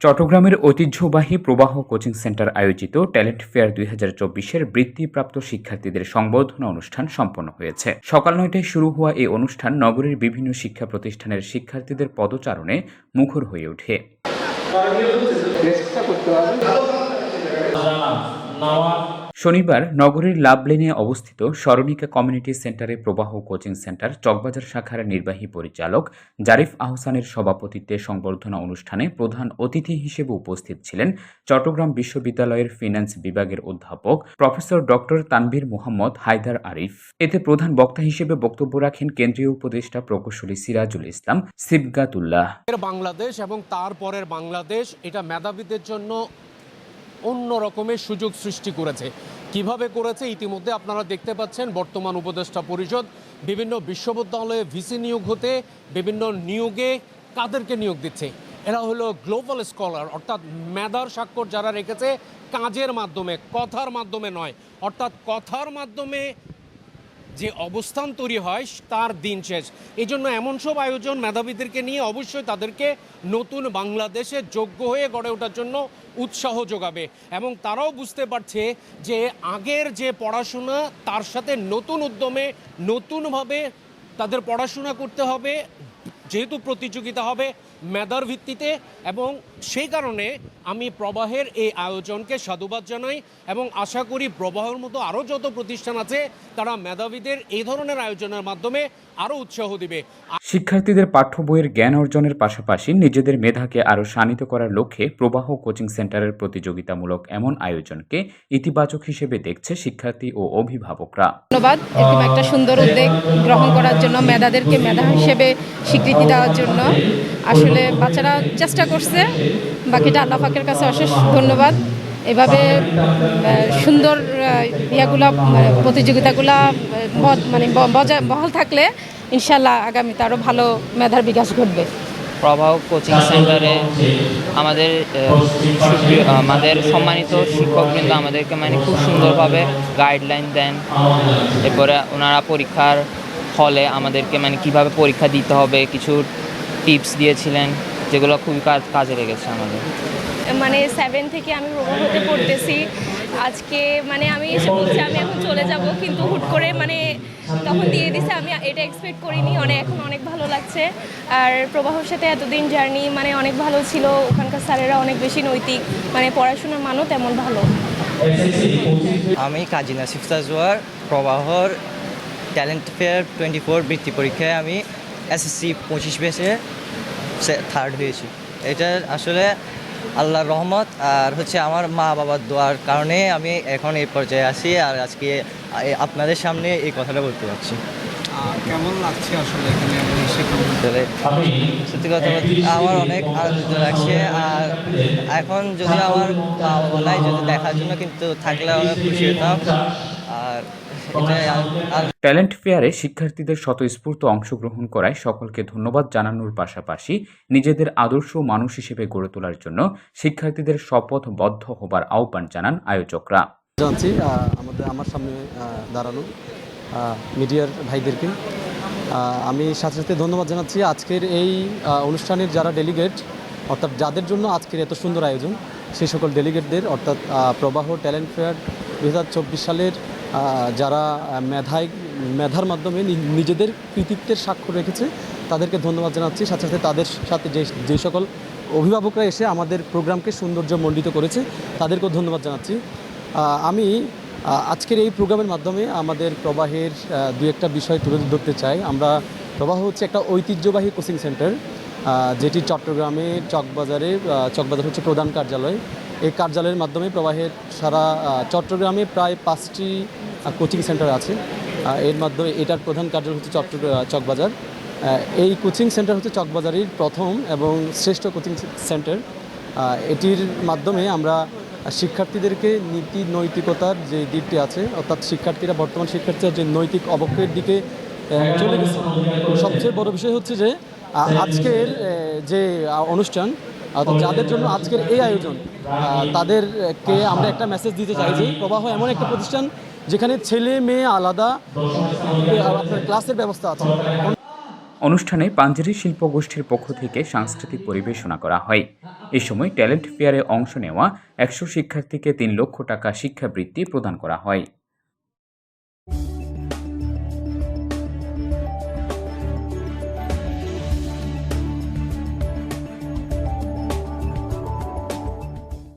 চট্টগ্রামের ঐতিহ্যবাহী প্রবাহ কোচিং সেন্টার আয়োজিত ট্যালেন্ট ফেয়ার দুই হাজার চব্বিশের বৃত্তিপ্রাপ্ত শিক্ষার্থীদের সংবর্ধনা অনুষ্ঠান সম্পন্ন হয়েছে। সকাল নয়টায় শুরু হওয়া এই অনুষ্ঠান নগরীর বিভিন্ন শিক্ষা প্রতিষ্ঠানের শিক্ষার্থীদের পদচারণে মুখর হয়ে ওঠে। শনিবার নগরীর লাভলেনে অবস্থিত স্মরণিকা কমিউনিটি সেন্টারে প্রবাহ কোচিং সেন্টার, চকবাজার শাখার নির্বাহী পরিচালক জারিফ আহসানের সভাপতিত্বে সংবর্ধনা অনুষ্ঠানে প্রধান অতিথি হিসেবে উপস্থিত ছিলেন চট্টগ্রাম বিশ্ববিদ্যালয়ের ফিন্যান্স বিভাগের অধ্যাপক প্রফেসর ডক্টর তানভীর মোহাম্মদ হায়দার আরিফ। এতে প্রধান বক্তা হিসেবে বক্তব্য রাখেন কেন্দ্রীয় উপদেষ্টা প্রকৌশলী সিরাজুল ইসলাম, সিবগাতুল্লাহ। বাংলাদেশ এবং তারপরের বাংলাদেশ, এটা মেধাবীদের জন্য অন্য রকমের সুযোগ সৃষ্টি করেছে। কীভাবে করেছে ইতিমধ্যে আপনারা দেখতে পাচ্ছেন বর্তমান উপদেষ্টা পরিষদ বিভিন্ন বিশ্ববিদ্যালয়ে ভিসি নিয়োগ হতে, বিভিন্ন নিয়োগে কাদেরকে নিয়োগ দিচ্ছে। এরা হলো গ্লোবাল স্কলার, অর্থাৎ মেধার স্বাক্ষর যারা রেখেছে, কাজের মাধ্যমে, কথার মাধ্যমে নয়, অর্থাৎ কথার মাধ্যমে যে অবস্থান তৈরি হয়, তার দিন শেষ। এই জন্য এমন সব আয়োজন মেধাবীদেরকে নিয়ে অবশ্যই তাদেরকে নতুন বাংলাদেশে যোগ্য হয়ে গড়ে ওঠার জন্য উৎসাহ যোগাবে। এবং তারাও বুঝতে পারছে যে আগের যে পড়াশোনা, তার সাথে নতুন উদ্যমে নতুনভাবে তাদের পড়াশোনা করতে হবে, যেহেতু প্রতিযোগিতা হবে মেধার ভিত্তিতে এবং সেই কারণে আমি প্রবাহের এই আয়োজনকে সাধুবাদ জানাই এবং আশা করি প্রবাহের মতো আরও যত প্রতিষ্ঠান আছে তারা মেধাবীদের এই ধরনের আয়োজনের মাধ্যমে আরও উৎসাহ দিবে। শিক্ষার্থীদের পাঠ্য বইয়ের জ্ঞান অর্জনের পাশাপাশি নিজেদের মেধাকে আরও শানিত করার লক্ষ্যে প্রবাহ কোচিং সেন্টারের প্রতিযোগিতামূলক এমন আয়োজনকে ইতিবাচক হিসেবে দেখছে শিক্ষার্থী ও অভিভাবকরা। ধন্যবাদ এরকম একটা সুন্দর উদ্যোগ গ্রহণ করার জন্য মেধাদেরকে মেধা হিসেবে স্বীকৃতি দেওয়ার জন্য। আসলে বাচ্চারা চেষ্টা করছে। বাকিটা আল্লাহ পাকের কাছে অশেষ ধন্যবাদ। এভাবে সুন্দর ইয়াগুলা প্রতিযোগিতাগুলা মানে বহাল থাকলে ইনশাল্লাহ আগামীতে আরও ভালো মেধার বিকাশ ঘটবে। প্রভাব কোচিং সেন্টারে আমাদের আমাদের সম্মানিত শিক্ষক কিন্তু আমাদেরকে মানে খুব সুন্দরভাবে গাইডলাইন দেন। এরপরে ওনারা পরীক্ষার হলে আমাদেরকে মানে কীভাবে পরীক্ষা দিতে হবে, কিছু টিপস দিয়েছিলেন যেগুলো খুবই কাজ- কাজে লেগেছে আমাদের। মানে সেভেন থেকে আমি প্রবাহতে পড়তেছি। আজকে মানে আমি এসে বলছি আমি এখন চলে যাব কিন্তু হুট করে মানে তখন দিয়ে দিছে আমি এটা এক্সপেক্ট করিনি অনেক এখন অনেক ভালো লাগছে। আর প্রবাহর সাথে এতদিন জার্নি মানে অনেক ভালো ছিল ওখানকার স্যারেরা অনেক বেশি নৈতিক মানে পড়াশোনার মানও তেমন ভালো। আমি কাজী নাসিফ তাজওয়ার প্রবাহর ট্যালেন্ট ফেয়ার টোয়েন্টি ফোর বৃত্তি পরীক্ষায় আমি এসএসসি পঁচিশ বেসে থার্ড হয়েছি এটা আসলে আল্লাহর রহমত আর হচ্ছে আমার মা বাবার দোয়ার কারণে আমি এখন এই পর্যায়ে আছি আর আজকে আপনাদের সামনে এই কথাটা বলতে পারছি কেমন লাগছে আসলে এখানে সত্যি কথা বলতে আমার অনেক আনন্দিত লাগছে আর এখন যদি আমার মা বাবা নাই যদি দেখার জন্য কিন্তু থাকলে অনেক খুশি হতাম আর এটাই আর- আর ট্যালেন্ট ফেয়ারে শিক্ষার্থীদের স্বতঃস্ফূর্ত অংশগ্রহণ করায় সকলকে ধন্যবাদ জানানোর পাশাপাশি নিজেদের আদর্শ মানুষ হিসেবে গড়ে তোলার জন্য শিক্ষার্থীদের শপথবদ্ধ হবার আহ্বান জানান আয়োজকরা। জানছি আমাদের আমার সামনে দাঁড়ানো মিডিয়ার ভাইদেরকে। আমি সাথে সাথে ধন্যবাদ জানাচ্ছি আজকের এই অনুষ্ঠানের যারা ডেলিগেট অর্থাৎ যাদের জন্য আজকের এত সুন্দর আয়োজন সেই সকল ডেলিগেটদের অর্থাৎ প্রবাহ ট্যালেন্ট ফেয়ার দুই হাজার চব্বিশ সালের যারা মেধায়, মেধার মাধ্যমে নিজেদের কৃতিত্বের স্বাক্ষর রেখেছে, তাদেরকে ধন্যবাদ জানাচ্ছি। সাথে সাথে তাদের সাথে যে যে সকল অভিভাবকরা এসে আমাদের প্রোগ্রামকে সৌন্দর্য মণ্ডিত করেছে, তাদেরকেও ধন্যবাদ জানাচ্ছি। আমি আজকের এই প্রোগ্রামের মাধ্যমে আমাদের প্রবাহের দু একটা বিষয় তুলে ধরতে চাই। আমরা, প্রবাহ হচ্ছে একটা ঐতিহ্যবাহী কোচিং সেন্টার যেটি চট্টগ্রামে চকবাজারে চকবাজার হচ্ছে প্রধান কার্যালয়। এই কার্যালয়ের মাধ্যমে প্রবাহের সারা চট্টগ্রামে প্রায় পাঁচটি কোচিং সেন্টার আছে। এর মাধ্যমে এটার প্রধান কার্যালয় হচ্ছে চট্টগ্রাম চকবাজার। এই কোচিং সেন্টার হচ্ছে চকবাজারের প্রথম এবং শ্রেষ্ঠ কোচিং সেন্টার। এটির মাধ্যমে আমরা শিক্ষার্থীদেরকে নীতি নৈতিকতার যে দিকটি আছে, অর্থাৎ শিক্ষার্থীরা, বর্তমান শিক্ষার্থীরা যে নৈতিক অবক্ষয়ের দিকে চলে গেছে। সবচেয়ে বড় বিষয় হচ্ছে যে আজকের যে অনুষ্ঠান অর্থাৎ যাদের জন্য আজকের এই আয়োজন তাদেরকে আমরা একটা মেসেজ দিতে চাই যে, প্রবাহ এমন একটা প্রতিষ্ঠান যেখানে ছেলে, মেয়ে আলাদা আপনার ক্লাসের ব্যবস্থা আছে। অনুষ্ঠানে পাঞ্জেরি শিল্প গোষ্ঠীর পক্ষ থেকে সাংস্কৃতিক পরিবেশনা করা হয়। এ সময় ট্যালেন্ট ফেয়ারে অংশ নেওয়া একশো শিক্ষার্থীকে তিন লক্ষ টাকা শিক্ষাবৃত্তি প্রদান করা হয়।